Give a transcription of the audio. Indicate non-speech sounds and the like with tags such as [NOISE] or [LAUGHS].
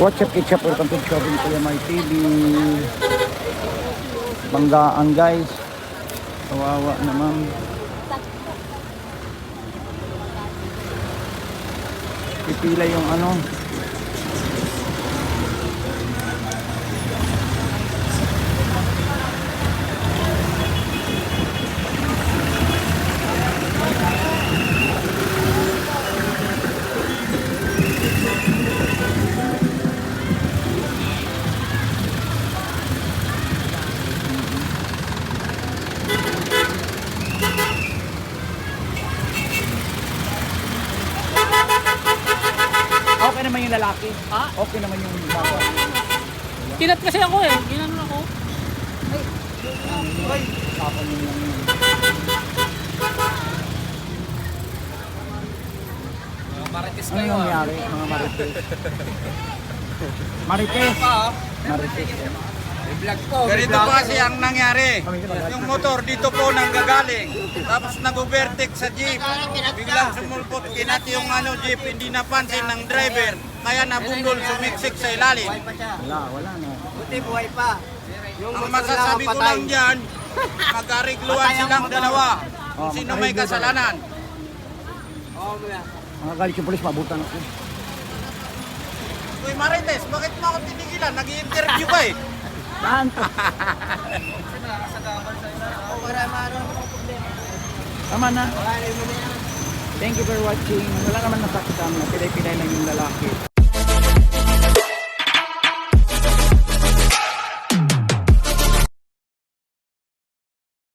What's up, ketchup? Welcome to Shopping Kuya My TV. Banggaan guys. Kawawa naman. Pipila yung ano. Lalaki. Ha? Okay naman yung babae. Kinat kasi ako eh. Ginan ako. Tapon yun lang yun. Marites Ano yung nangyari, mga marites? Marites! Marites. Vlog po. Ganito po kasi ang nangyari. Yung motor dito po nanggagaling. Tapos nag-overtake sa jeep. Biglang sumulpot kinat yung ano jeep. Hindi napansin ng driver. Kaya nabundol sumiksik sa ilalim. Wala, wala na. Buti buhay pa. Yung Ang masasabi ko lang dyan, magkarigluhan silang dalawa. Kung Oh, sino may kasalanan. Oo, muna. Mga galit yung polis, mabutan ako. Uy Marites, bakit mo ako tinigilan? Nag-i-interview ka eh. [LAUGHS] Saan to? Para maano. Tama na. Thank you for watching. Wala naman nasaktan na pilay-pilay lang yung lalaki.